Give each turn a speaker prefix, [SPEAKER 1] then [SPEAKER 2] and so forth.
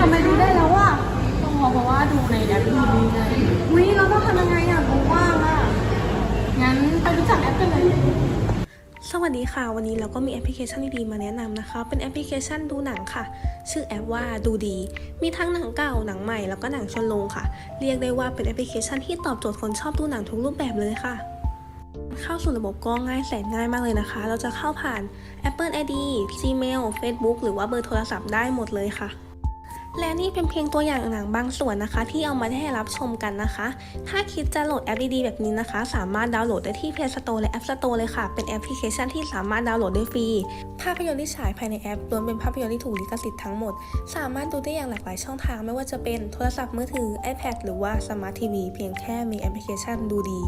[SPEAKER 1] ทำไมดูได้แ
[SPEAKER 2] ล้วว่ะ
[SPEAKER 1] ต้องบอกเพราะว่าดูในแอปดูไง
[SPEAKER 2] อุ้ยเราต้องทำยังไงอะบอกว่างอะ
[SPEAKER 1] งั้นไปรู้จักแอปกันเลย
[SPEAKER 3] สวัสดีค่ะ วันนี้เราก็มีแอปพลิเคชันดีๆมาแนะนำนะคะ เป็นแอปพลิเคชันดูหนังค่ะ ชื่อแอปว่าดูดี มีทั้งหนังเก่าหนังใหม่แล้วก็หนังชนลงค่ะ เรียกได้ว่าเป็นแอปพลิเคชันที่ตอบโจทย์คนชอบดูหนังทุกรูปแบบเลยค่ะเข้าสู่ระบบก็ง่ายแสนง่ายมากเลยนะคะ เราจะเข้าผ่าน Apple ID Gmail Facebook หรือว่าเบอร์โทรศัพท์ได้หมดเลยค่ะ และนี่เป็นเพียงตัวอย่างหนังบางส่วนนะคะ ที่เอามาให้รับชมกันนะคะ ถ้าคิดจะโหลดแอปดีๆแบบนี้นะคะ สามารถดาวน์โหลดได้ที่ Play Store และ App Store เลยค่ะ เป็นแอปพลิเคชันที่สามารถดาวน์โหลดได้ฟรี ภาพยนตร์ที่ฉายภายในแอปล้วนเป็นภาพยนตร์ที่ถูกลิขสิทธิ์ทั้งหมด สามารถดูได้อย่างหลากหลายช่องทาง ไม่ว่าจะเป็นโทรศัพท์มือถือ iPad หรือว่า Smart TV เพียงแค่มีแอปพลิเคชันดูดี